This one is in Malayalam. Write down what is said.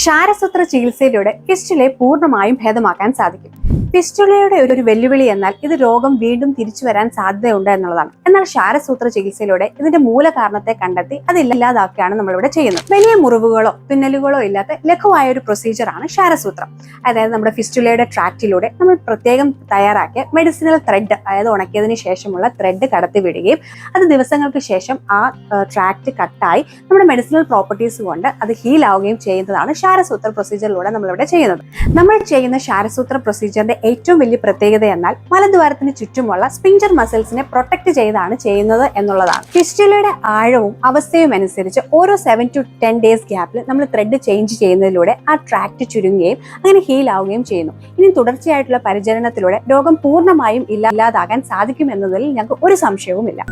ക്ഷാരസൂത്ര ചികിത്സയിലൂടെ ഫിസ്റ്റുലയെ പൂർണമായും ഭേദമാക്കാൻ സാധിക്കും. ഫിസ്റ്റുലയുടെ ഒരു വെല്ലുവിളി എന്നാൽ ഇത് രോഗം വീണ്ടും തിരിച്ചു വരാൻ സാധ്യതയുണ്ട് എന്നുള്ളതാണ്. എന്നാൽ ക്ഷാരസൂത്ര ചികിത്സയിലൂടെ ഇതിന്റെ മൂല കാരണത്തെ കണ്ടെത്തി അത് ഇല്ലാതാക്കുകയാണ് നമ്മളിവിടെ ചെയ്യുന്നത്. വലിയ മുറിവുകളോ തുന്നലുകളോ ഇല്ലാത്ത ലഘുവായ ഒരു പ്രൊസീജിയറാണ് ക്ഷാരസൂത്രം അതായത് നമ്മുടെ ഫിസ്റ്റുലയുടെ ട്രാക്റ്റിലൂടെ നമ്മൾ പ്രത്യേകം തയ്യാറാക്കിയ മെഡിസിനൽ ത്രെഡ് അതായത് ഉണക്കിയതിന് ശേഷമുള്ള ത്രെഡ് കടത്തി വിടുകയും അത് ദിവസങ്ങൾക്ക് ശേഷം ആ ട്രാക്റ്റ് കട്ടായി നമ്മുടെ മെഡിസിനൽ പ്രോപ്പർട്ടീസ് കൊണ്ട് അത് ഹീൽ ആവുകയും ചെയ്യുന്നതാണ് ക്ഷാരസൂത്ര പ്രൊസീജിയറിലൂടെ നമ്മളിവിടെ ചെയ്യുന്നത്. നമ്മൾ ചെയ്യുന്ന ക്ഷാരസൂത്ര പ്രൊസീജിയറിന്റെ ഏറ്റവും വലിയ പ്രത്യേകത എന്നാൽ മലദ്വാരത്തിന് ചുറ്റുമുള്ള സ്പിഞ്ചർ മസിൽസിനെ പ്രൊട്ടക്ട് ചെയ്താണ് ചെയ്യുന്നത് എന്നുള്ളതാണ്. ഫിസ്റ്റുലയുടെ ആഴവും അവസ്ഥയും അനുസരിച്ച് ഓരോ സെവൻ ടു ടെൻ ഡേയ്സ് ഗ്യാപ്പിൽ നമ്മൾ ത്രെഡ് ചേഞ്ച് ചെയ്യുന്നതിലൂടെ ആ ട്രാക്ട് ചുരുങ്ങുകയും അങ്ങനെ ഹീൽ ആവുകയും ചെയ്യുന്നു. ഇനി തുടർച്ചയായിട്ടുള്ള പരിചരണത്തിലൂടെ രോഗം പൂർണമായും ഇല്ല- ഇല്ലാതാകാൻ സാധിക്കും എന്നതിൽ ഞങ്ങൾക്ക് ഒരു സംശയവുമില്ല.